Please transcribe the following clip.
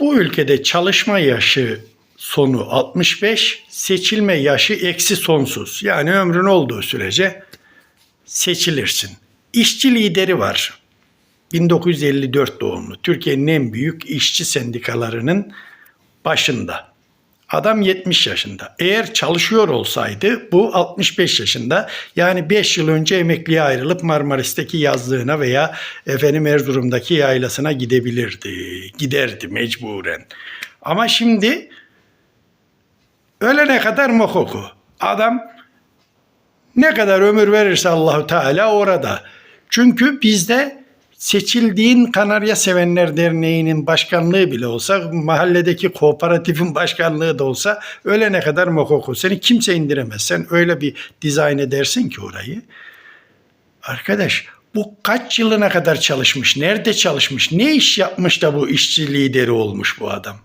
Bu ülkede çalışma yaşı sonu 65, seçilme yaşı eksi sonsuz. Yani ömrün olduğu sürece seçilirsin. İşçi lideri var. 1954 doğumlu. Türkiye'nin en büyük işçi sendikalarının başında. Adam 70 yaşında. Eğer çalışıyor olsaydı bu 65 yaşında. Yani 5 yıl önce emekliye ayrılıp Marmaris'teki yazlığına veya efendim Erzurum'daki yaylasına gidebilirdi. Giderdi mecburen. Ama şimdi ölene kadar mokoku. Adam ne kadar ömür verirse Allahu Teala orada. Çünkü bizde seçildiğin Kanarya Sevenler Derneği'nin başkanlığı bile olsa, mahalledeki kooperatifin başkanlığı da olsa ölene kadar mokoku. Seni kimse indiremez. Sen öyle bir dizayn edersin ki orayı. Arkadaş bu kaç yılına kadar çalışmış? Nerede çalışmış? Ne iş yapmış da bu işçi lideri olmuş bu adam?